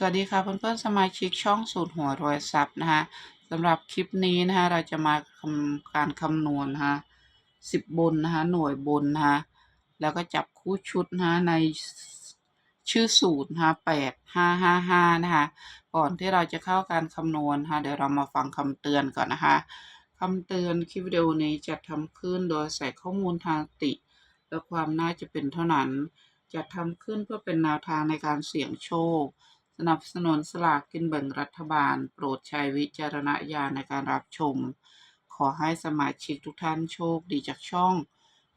สวัสดีค่ะเพื่อนๆสมาชิกช่องสูตรหัวรวยทรัพย์นะคะสำหรับคลิปนี้นะคะเราจะมาทำการคำนวณนะคะสิบบนนะคะหน่วยบนนะคะแล้วก็จับคู่ชุดนะคะในชื่อสูตรนะคะแปดห้าห้าห้านะคะก่อนที่เราจะเข้าการคำนวณนะคะเดี๋ยวเรามาฟังคำเตือนก่อนนะคะคำเตือนคลิปวิดีโอนี้จะทำขึ้นโดยใส่ข้อมูลทางติ และความน่าจะเป็นเท่านั้น จะทำขึ้นเพื่อเป็นแนวทางในการเสี่ยงโชค สนับสนุนสลากกินแบ่งรัฐบาล โปรดใช้วิจารณญาณในการรับชม ขอให้สมาชิกทุกท่านโชคดีจากช่อง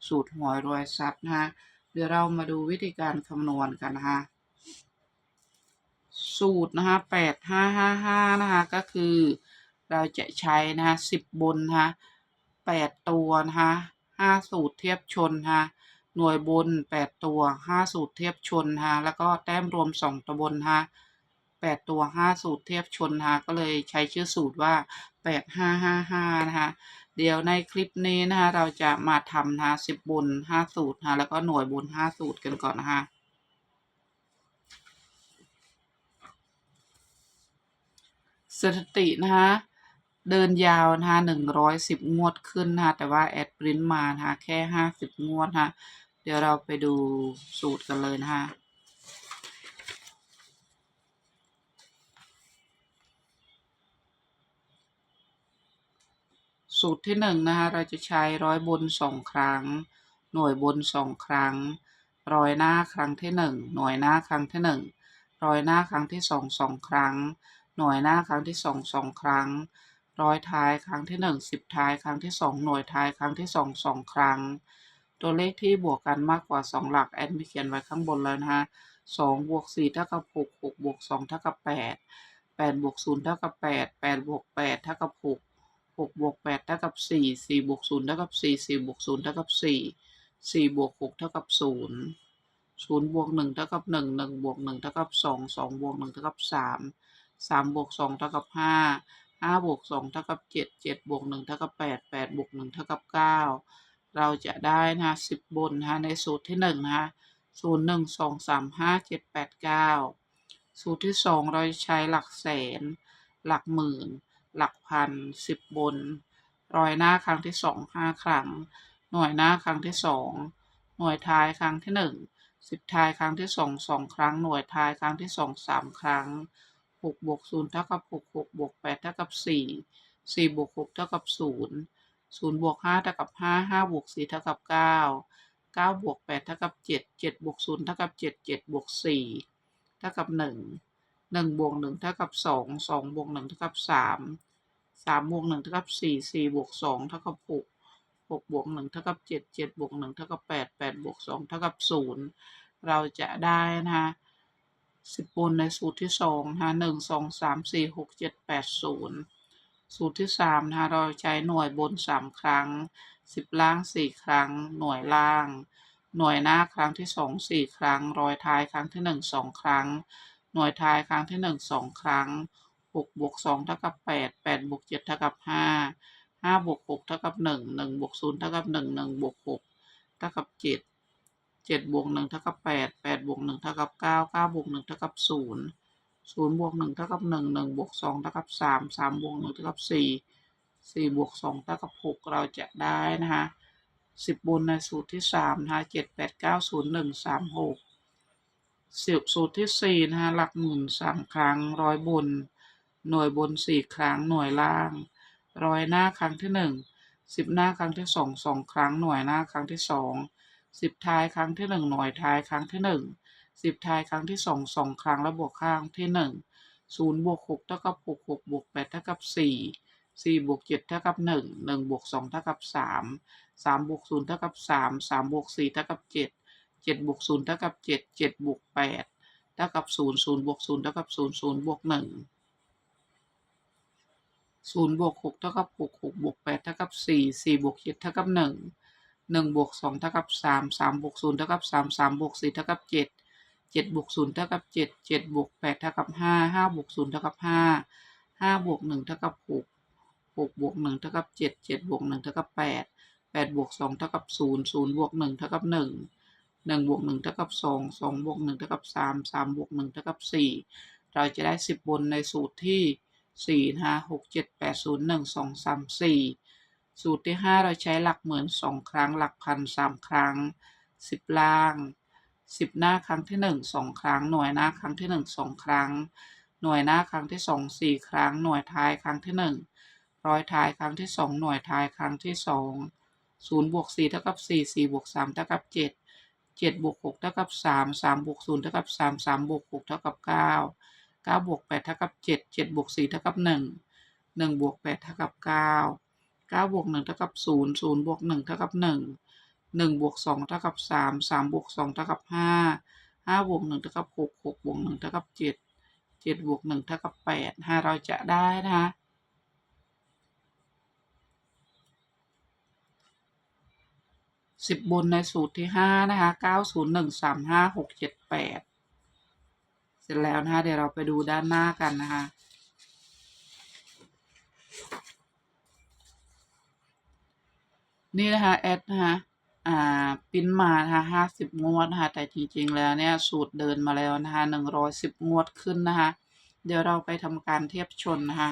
สูตรหวยรวยทรัพย์นะคะเดี๋ยวเรามาดูวิธีการคำนวณกันนะคะสูตรนะคะแปดห้าห้าห้านะคะก็คือเราจะใช้นะคะสิบบนนะคะแปดตัวนะคะห้าสูตรเทียบชนนะคะหน่วยบนแปดตัวห้าสูตรเทียบชนนะคะแล้วก็แต้มรวมสองตัวบนนะคะ แปดตัวห้าสูตรเทียบชนนะคะก็เลยใช้ชื่อสูตรว่าแปดห้าห้าห้านะคะ เดี๋ยวในคลิปนี้นะคะเราจะมาทำนะคะสิบบนห้าสูตรนะคะแล้วก็หน่วยบนห้าสูตรกันก่อนนะคะสถิตินะคะเดินยาวนะคะหนึ่งร้อยสิบงวดขึ้นนะคะแต่ว่าแอดปริ้นมานะคะแค่ห้าสิบงวดนะคะเดี๋ยวเราไปดูสูตรกันเลยนะคะ สูตรที่หนึ่งนะคะเราจะใช้ร้อยบนสองครั้ง หน่วยบนสองครั้ง ร้อยหน้าครั้งที่หนึ่งหน่วยหน้าครั้งที่หนึ่งร้อยหน้าครั้งที่สองสองครั้ง หน่วยหน้าครั้งที่สองสองครั้ง ร้อยท้ายครั้งที่หนึ่งสิบท้ายครั้งที่สองหน่วยท้ายครั้งที่สองสองครั้ง ตัวเลขที่บวกกันมากกว่าสองหลักแอดมิเขียนไว้ข้างบนแล้วนะฮะสองบวกสี่เท่ากับหกหกบวกสองเท่ากับแปดแปดบวกศูนย์เท่ากับแปดแปดบวกแปดเท่ากับหก หกบวกแปดเท่ากับสี่สี่บวกศูนย์เท่ากับสี่สี่บวกศูนย์เท่ากับสี่สี่บวกหกเท่ากับศูนย์ศูนย์บวกหนึ่งเท่ากับหนึ่งหนึ่งบวกหนึ่งเท่ากับสองสองบวกหนึ่งเท่ากับสามสามบวกสองเท่ากับห้าห้าบวกสองเท่ากับเจ็ดเจ็ดบวกหนึ่งเท่ากับแปดแปดบวกหนึ่งเท่ากับเก้าเราจะได้นะสิบบนนะในสูตรที่หนึ่งนะคะศูนย์หนึ่งสองสามห้าเจ็ดแปดเก้าสูตรที่สองเราจะใช้หลักแสน หลักหมื่น หลักพันสิบบนรอยหน้าครั้งที่สองห้าครั้ง หน่วยหน้าครั้งที่สองหน่วยท้ายครั้งที่หนึ่งสิบท้ายครั้งที่สองสองครั้ง หน่วยท้ายครั้งที่สองสามครั้งหกบวกศูนย์เท่ากับหกหกบวกแปดเท่ากับสี่สี่บวกหกเท่ากับศูนย์ศูนย์บวกห้าเท่ากับห้าห้าบวกสี่เท่ากับเก้าเก้าบวกแปดเท่ากับเจ็ดเจ็ดบวกศูนย์เท่ากับเจ็ดเจ็ดบวกสี่เท่ากับหนึ่ง หนึ่งบวกหนึ่งเท่ากับสองสองบวกหนึ่งเท่ากับสามสามบวกหนึ่งเท่ากับสี่สี่บวกสองเท่ากับหกหกบวกหนึ่งเท่ากับเจ็ดเจ็ดบวกหนึ่งเท่ากับแปดแปดบวกสองเท่ากับศูนย์เราจะได้นะคะสิบบนในสูตรที่สองนะคะหนึ่งสองสามสี่หกเจ็ดแปดศูนย์สูตรที่สามนะคะเราใช้หน่วยบนสามครั้งสิบล่างสี่ครั้ง หน่วยล่าง หน่วยหน้าครั้งที่สองสี่ครั้ง รอยท้ายครั้งที่หนึ่งสองครั้ง หน่วยท้ายครั้งที่หนึ่งสองครั้งหกบวกสองเท่ากับแปดแปดบวกเจ็ดเท่ากับห้าห้าบวกหกเท่ากับหนึ่งหนึ่งบวกศูนย์เท่ากับหนึ่งหนึ่งบวกหกเท่ากับเจ็ดเจ็ดบวกหนึ่งเท่ากับแปดแปดบวกหนึ่งเท่ากับเก้าเก้าบวกหนึ่งเท่ากับศูนย์ศูนย์บวกหนึ่งเท่ากับหนึ่งหนึ่งบวกสองเท่ากับสามสามบวกหนึ่งเท่ากับสี่สี่บวกสองเท่ากับหกเราจะได้นะคะสิบบนในสูตรที่สามนะคะเจ็ดแปดเก้าศูนย์หนึ่งสามหก สิบสูตรที่สี่นะฮะหลักหมื่นสามครั้งร้อยบน หน่วยบนสี่ครั้งหน่วยล่างร้อยหน้าครั้งที่หนึ่งสิบหน้าครั้งที่สองสองครั้งหน่วยหน้าครั้งที่สองสิบท้ายครั้งที่หนึ่งหน่วยท้ายครั้งที่หนึ่งสิบท้ายครั้งที่สองสองครั้งแล้วบวกข้างที่หนึ่งศูนย์บวกหกเท่ากับหกหกบวกแปดเท่ากับสี่สี่บวกเจ็ดเท่ากับหนึ่งหนึ่งบวกสองเท่ากับสามสามบวกศูนย์เท่ากับสามสามบวกสี่เท่ากับเจ็ด เจ็ดบวกศูนย์เท่ากับเจ็ดเจ็ดบวกแปดเท่ากับศูนย์ศูนย์บวกศูนย์เท่ากับศูนย์ศูนย์บวกหนึ่งศูนย์บวกหกเท่ากับหกหกบวกแปดเท่ากับสี่สี่บวกเจ็ดเท่ากับหนึ่งหนึ่งบวกสองเท่ากับสามสามบวกศูนย์เท่ากับสามสามบวกสี่เท่ากับเจ็ดเจ็ดบวกศูนย์เท่ากับเจ็ดเจ็ดบวกแปดเท่ากับห้าห้าบวกศูนย์เท่ากับห้าห้าบวกหนึ่งเท่ากับหกหกบวกหนึ่งเท่ากับเจ็ดเจ็ดบวกหนึ่งเท่ากับแปดแปดบวกสองเท่ากับศูนย์ศูนย์บวกหนึ่งเท่ากับหนึ่ง หนึ่งบวกหนึ่งเท่ากับสองสองบวกหนึ่งเท่ากับสามสามบวกหนึ่งเท่ากับสี่เราจะได้สิบบนในสูตรที่สี่นะฮะหกเจ็ดแปดศูนย์หนึ่งสองสามสี่สูตรที่ห้าเราใช้หลักหมื่นสองครั้ง หลักพันสามครั้งสิบล่างสิบหน้าครั้งที่หนึ่งสองครั้ง หน่วยหน้าครั้งที่หนึ่งสองครั้ง หน่วยหน้าครั้งที่สองสี่ครั้ง หน่วยท้ายครั้งที่หนึ่งร้อยท้ายครั้งที่สองหน่วยท้ายครั้งที่สองศูนย์บวกสี่เท่ากับสี่สี่บวกสามเท่ากับเจ็ด เจ็ดบวกหกเท่ากับสามสามบวกศูนย์เท่ากับสามสามบวกหกเท่ากับเก้าเก้าบวกแปดเท่ากับเจ็ดเจ็ดบวกสี่เท่ากับหนึ่งหนึ่งบวกแปดเท่ากับเก้าเก้าบวกหนึ่งเท่ากับศูนย์ศูนย์บวกหนึ่งเท่ากับหนึ่งหนึ่งบวกสองเท่ากับสามสามบวกสองเท่ากับห้าห้าบวกหนึ่งเท่ากับหกหกบวกหนึ่งเท่ากับเจ็ดเจ็ดบวกหนึ่งเท่ากับแปดห้าเราจะได้นะคะ สิบบนในสูตรที่ห้านะคะเก้าศูนย์หนึ่งสามห้าหกเจ็ดแปดเสร็จแล้วนะคะ เดี๋ยวเราไปดูด้านหน้ากันนะคะ นี่นะคะแอดนะคะอ่าปิ้นมานะคะห้าสิบงวดนะคะแต่จริงๆแล้วเนี่ยสูตรเดินมาแล้วนะคะหนึ่งร้อยสิบงวดขึ้นนะคะ เดี๋ยวเราไปทำการเทียบชนนะคะ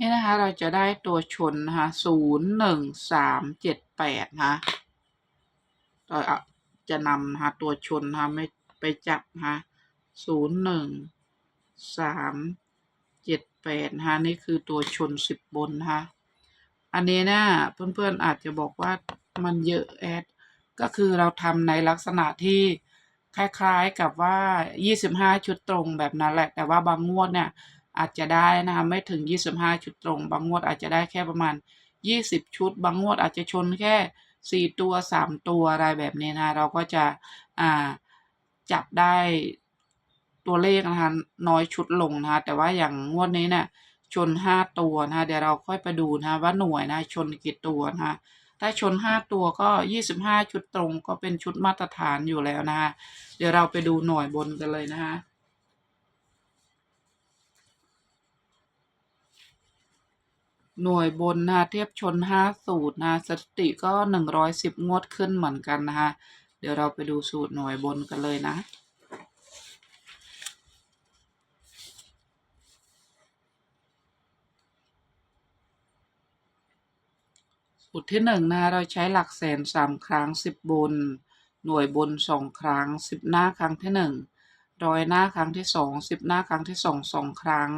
นี่นะคะ เราจะได้ตัวชนนะคะศูนย์หนึ่งสามเจ็ดแปดนะคะเราจะนำนะคะตัวชนนะคะไม่ไปจับนะคะศูนย์หนึ่งสามเจ็ดแปดนะคะนี่คือตัวชนสิบบนนะคะอันนี้เนี่ยเพื่อนๆอาจจะบอกว่ามันเยอะแอด ก็คือเราทำในลักษณะที่คล้ายๆกับว่า 25 ชุดตรงแบบนั้นแหละ แต่ว่าบางงวดเนี่ย อาจจะได้นะคะไม่ถึง 25 ชุดตรง บางงวดอาจจะได้แค่ประมาณ 20 ชุด บางงวดอาจจะชนแค่ 4 ตัว 3 ตัวอะไรแบบนี้นะเราก็จะอ่าจับได้ตัวเลขนะคะน้อยชุดลงนะคะแต่ว่าอย่างงวดนี้เนี่ยชน 5 ตัวนะคะเดี๋ยวเราค่อยไปดูนะคะว่าหน่วยนะชนกี่ตัวนะคะถ้าชน 5 ตัวก็ 25 ชุดตรงก็เป็นชุดมาตรฐานอยู่แล้วนะคะเดี๋ยวเราไปดูหน่วยบนกันเลยนะคะ หน่วยบนนะคะเทียบชน 5 สูตรนะสถิติก็ 110 งวดขึ้นเหมือนกันนะคะเดี๋ยวเราไปดูสูตรหน่วยบนกันเลยนะ สูตรที่หนึ่งนะคะเราใช้หลักแสนสามครั้งสิบบน หน่วยบนสองครั้งสิบหน้าครั้งที่หนึ่งร้อยหน้าครั้งที่สองสิบหน้าครั้งที่สองสองครั้ง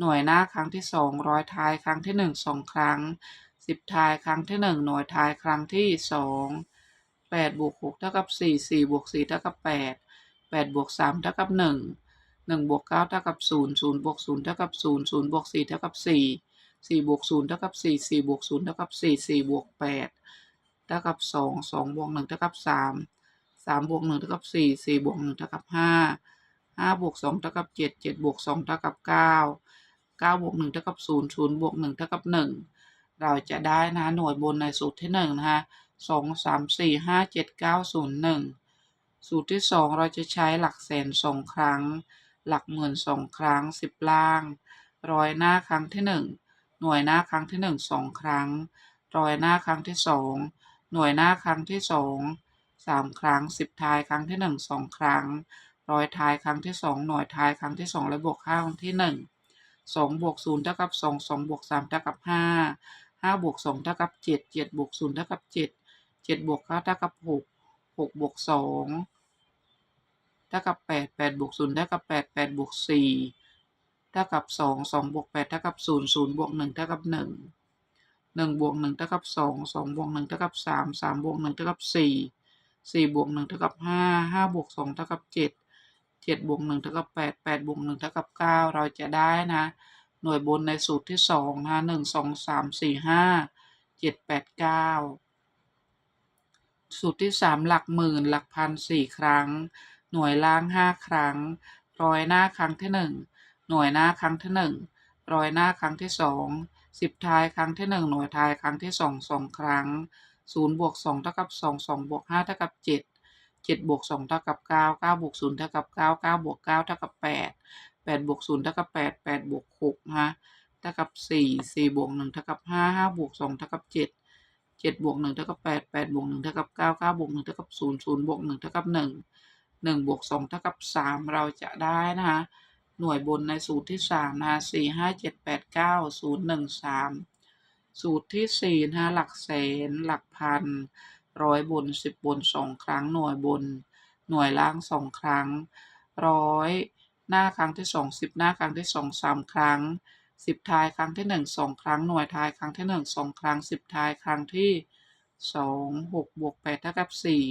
หน่วยหน้าครั้งที่สองร้อยท้ายครั้งที่หนึ่งสองครั้งสิบท้ายครั้งที่หนึ่งหน่วยท้ายครั้งที่สองแปดบวกหกเท่ากับสี่สี่บวกสี่เท่ากับแปดแปดบวกสามเท่ากับหนึ่งหนึ่งบวกเก้าเท่ากับศูนย์ศูนย์บวกศูนย์เท่ากับศูนย์ศูนย์บวกสี่เท่ากับสี่สี่บวกศูนย์เท่ากับสี่สี่บวกศูนย์เท่ากับสี่สี่บวกแปดเท่ากับสองสองบวกหนึ่งเท่ากับสามสามบวกหนึ่งเท่ากับสี่สี่บวกหนึ่งเท่ากับห้าห้าบวกสองเท่ากับเจ็ดเจ็ดบวกสองเท่ากับเก้า เก้าบวกหนึ่งเท่ากับศูนย์ศูนย์บวกหนึ่งเท่ากับหนึ่งเราจะได้นะหน่วยบนในสูตรที่หนึ่งนะคะสองสามสี่ห้าเจ็ดเก้าศูนย์หนึ่งสูตรที่สองเราจะใช้หลักแสนสองครั้ง หลักหมื่นสองครั้งสิบล่าง ร้อยหน้าครั้งที่หนึ่งหน่วยหน้าครั้งที่หนึ่งสองครั้ง ร้อยหน้าครั้งที่สองหน่วยหน้าครั้งที่สองสามครั้งสิบท้ายครั้งที่หนึ่งสองครั้งร้อยท้ายครั้งที่สองหน่วยท้ายครั้งที่สองและบวกห้าครั้งที่หนึ่ง สองบวกศูนย์เท่ากับสองสองบวกสามเท่ากับห้าห้าบวกสองเท่ากับเจ็ดเจ็ดบวกศูนย์เท่ากับเจ็ดเจ็ดบวกเก้าเท่ากับหกหกบวกสองเท่ากับแปดแปดบวกศูนย์เท่ากับแปดแปดบวกสี่เท่ากับสองสองบวกแปดเท่ากับศูนย์ศูนย์บวกหนึ่งเท่ากับหนึ่งหนึ่งบวกหนึ่งเท่ากับสองสองบวกหนึ่งเท่ากับสามสามบวกหนึ่งเท่ากับสี่สี่บวกหนึ่งเท่ากับห้าห้าบวกสองเท่ากับเจ็ด เจ็ดบวกหนึ่งเท่ากับแปดแปดบวกหนึ่งเท่ากับเก้าเราจะได้นะ หน่วยบนในสูตรที่สองนะหนึ่งสองสามสี่ห้าเจ็ดแปดเก้าสูตรที่สามหลักหมื่นหลักพันสี่ครั้ง หน่วยล่างห้าครั้ง ร้อยหน้าครั้งที่หนึ่งหน่วยหน้าครั้งที่หนึ่งร้อยหน้าครั้งที่สองสิบท้ายครั้งที่หนึ่งหน่วยท้ายครั้งที่สองสองครั้งศูนย์บวกสองเท่ากับสองสองบวกห้าเท่ากับเจ็ด เจ็ดบวกสองเท่ากับเก้าเก้าบวกศูนย์เท่ากับเก้าเก้าบวกเก้าเท่ากับแปดแปดบวกศูนย์เท่ากับแปดแปดบวกหกนะคะเท่ากับสี่สี่บวกหนึ่งเท่ากับห้าห้าบวกสองเท่ากับเจ็ดเจ็ดบวกหนึ่งเท่ากับแปดแปดบวกหนึ่งเท่ากับเก้าเก้าบวกหนึ่งเท่ากับศูนย์ศูนย์บวกหนึ่งเท่ากับหนึ่งหนึ่งบวกสองเท่ากับสามเราจะได้นะคะหน่วยบนในสูตรที่สามนะคะสี่ห้าเจ็ดแปดเก้าศูนย์หนึ่งสามสูตรที่สี่นะคะหลักแสนหลักพัน ร้อยบนสิบบนสองครั้งหน่วยบน หน่วยล่างสองครั้งร้อยหน้าครั้งที่สองสิบหน้าครั้งที่สองสามครั้งสิบท้ายครั้งที่หนึ่งสองครั้งหน่วยท้ายครั้งที่หนึ่งสองครั้งสิบท้ายครั้งที่สองหกบวกแปดเท่ากับสี่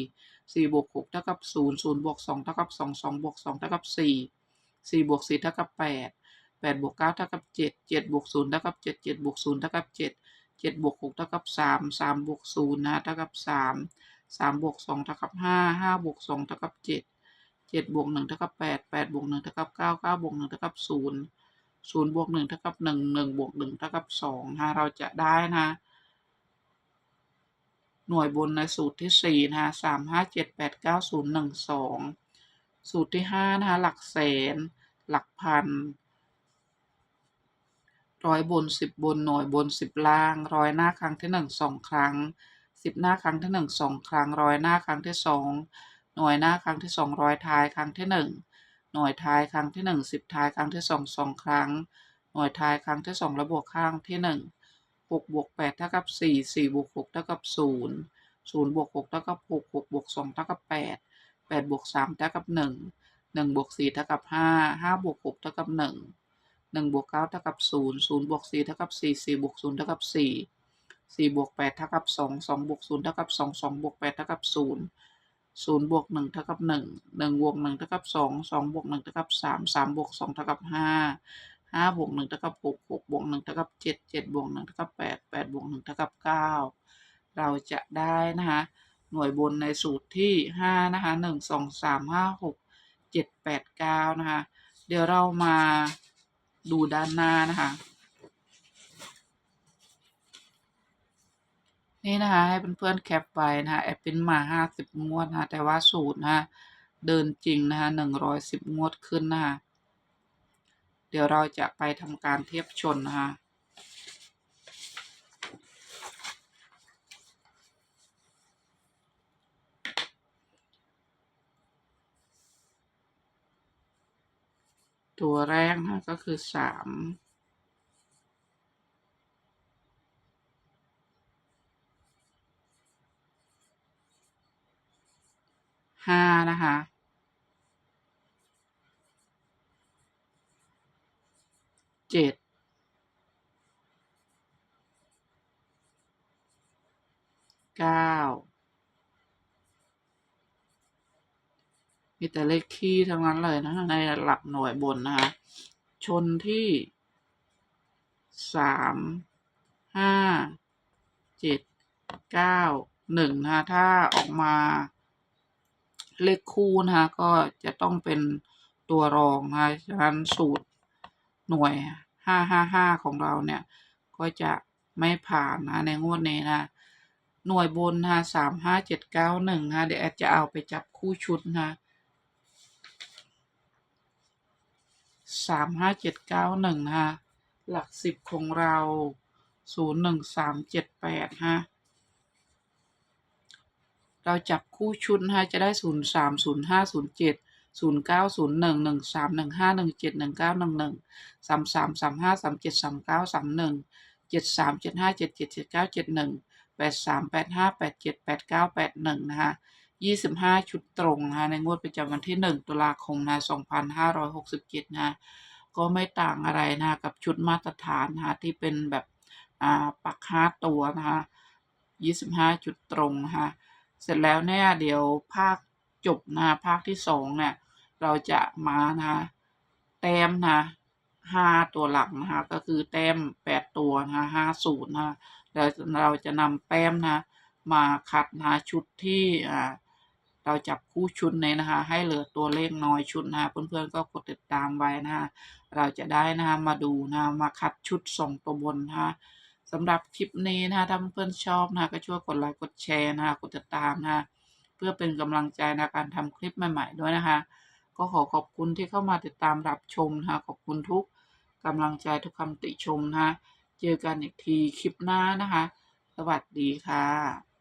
สี่บวกหกเท่ากับศูนย์ศูนย์บวกสองเท่ากับสองสองบวกสองเท่ากับสี่สี่บวกสี่เท่ากับแปดแปดบวกเก้าเท่ากับเจ็ดเจ็ดบวกศูนย์เท่ากับเจ็ดเจ็ดบวกศูนย์เท่ากับเจ็ด เจ็ดบวกหกเท่ากับสามสามบวกศูนย์นะเท่ากับสามสามบวกสองเท่ากับห้าห้าบวกสองเท่ากับเจ็ดเจ็ดบวกหนึ่งเท่ากับแปดแปดบวกหนึ่งเท่ากับเก้าเก้าบวกหนึ่งเท่ากับศูนย์ศูนย์บวกหนึ่งเท่ากับหนึ่งหนึ่งบวกหนึ่งเท่ากับสองนะเราจะได้นะหน่วยบนในสูตรที่สี่นะคะสามห้าเจ็ดแปดเก้าศูนย์หนึ่งสองสูตรที่ห้านะคะหลักแสน หลักพัน ร้อยบนสิบบนหน่วยบนสิบล่าง ร้อยหน้าครั้งที่หนึ่งสองครั้งสิบหน้าครั้งที่หนึ่งสองครั้งร้อยหน้าครั้งที่สองหน่วยหน้าครั้งที่สองร้อยท้ายครั้งที่หนึ่งหน่วยท้ายครั้งที่หนึ่งสิบท้ายครั้งที่สองสองครั้ง หน่วยท้ายครั้งที่สองระบวกข้างที่หนึ่งหกบวกแปดเท่ากับสี่สี่บวกหกเท่ากับศูนย์ศูนย์บวกหกเท่ากับหกหกบวกสองเท่ากับแปดแปดบวกสามเท่ากับหนึ่งหนึ่งบวกสี่เท่ากับห้าห้าบวกหกเท่ากับหนึ่ง หนึ่งบวกเก้าเท่ากับศูนย์ศูนย์บวกสี่เท่ากับสี่สี่บวกศูนย์เท่ากับสี่สี่บวกแปดเท่ากับสองสองบวกศูนย์เท่ากับสองสองบวกแปดเท่ากับศูนย์ศูนย์บวกหนึ่งเท่ากับหนึ่งหนึ่งบวกหนึ่งเท่ากับสองสองบวกหนึ่งเท่ากับสามสามบวกสองเท่ากับห้าห้าบวกหนึ่งเท่ากับหกหกบวกหนึ่งเท่ากับเจ็ดเจ็ดบวกหนึ่งเท่ากับแปดแปดบวกหนึ่งเท่ากับเก้าเราจะได้นะคะหน่วยบนในสูตรที่ห้านะคะหนึ่งสองสามห้าหกเจ็ดแปดเก้านะคะเดี๋ยวเรามา ดูด้านหน้านะคะ นี่นะคะ ให้เพื่อนๆแคปไว้นะคะแอปเป็นมาห้าสิบงวดนะคะแต่ว่าสูตรนะคะเดินจริงนะคะหนึ่งร้อยสิบงวดขึ้นนะคะเดี๋ยวเราจะไปทำการเทียบชนนะคะ ตัวแรกนะก็คือสามห้านะคะเจ็ดเก้า มีแต่เลขคี่ทั้งนั้นเลยนะในหลักหน่วยบนนะคะ ชนที่สามห้าเจ็ดเก้าหนึ่งนะคะ ถ้าออกมาเลขคู่นะคะ ก็จะต้องเป็นตัวรองนะคะฉะนั้นสูตรหน่วยห้าห้าห้าของเราเนี่ย ก็จะไม่ผ่านนะในงวดนี้นะ หน่วยบนนะสามห้าเจ็ดเก้าหนึ่งนะเดี๋ยวแอดจะเอาไปจับคู่ชุดนะ สามห้าเจ็ดเก้าหนึ่งนะคะหลักสิบของเราศูนย์หนึ่งสามเจ็ดแปดฮะเราจับคู่ชุดนะคะจะได้ศูนย์สามศูนย์ห้าศูนย์เจ็ดศูนย์เก้าศูนย์หนึ่งหนึ่งสามหนึ่งห้าหนึ่งเจ็ดหนึ่งเก้าหนึ่งหนึ่งสามสามสามห้าสามเจ็ดสามเก้าสามหนึ่งเจ็ดสามเจ็ดห้าเจ็ดเจ็ดเจ็ดเก้าเจ็ดหนึ่งแปดสามแปดห้าแปดเจ็ดแปดเก้าแปดหนึ่งนะคะ ยี่สิบห้าชุดตรงนะในงวดประจำวันที่หนึ่งตุลาคมนะสองพันห้าร้อยหกสิบเจ็ดนะก็ไม่ต่างอะไรนะกับชุดมาตรฐานนะที่เป็นแบบอ่าปักห้าตัวนะคะยี่สิบห้าจุดตรงนะคะเสร็จแล้วเนี่ยเดี๋ยวภาคจบนะภาคที่สองเนี่ยเราจะมานะแต้มนะห้าตัวหลังนะคะก็คือแต้มแปดตัวนะคะห้าศูนย์นะคะแล้วเราจะนำแต้มนะมาคัดนะชุดที่อ่า เราจับคู่ชุดนี้นะคะ ให้เหลือตัวเลขน้อยชุดนะคะเพื่อนๆก็กดติดตามไว้นะคะเราจะได้นะคะมาดูนะคะมาคัดชุดส่งตัวบนนะคะสำหรับคลิปนี้นะคะถ้าเพื่อนๆชอบนะคะก็ช่วยกดไลค์กดแชร์นะคะกดติดตามนะคะเพื่อเป็นกำลังใจในการทำคลิปใหม่ ๆ ด้วยนะคะ ก็ขอขอบคุณที่เข้ามาติดตามรับชมนะคะขอบคุณทุกกำลังใจทุกคำติชมนะคะเจอกันอีกทีคลิปหน้านะคะ สวัสดีค่ะ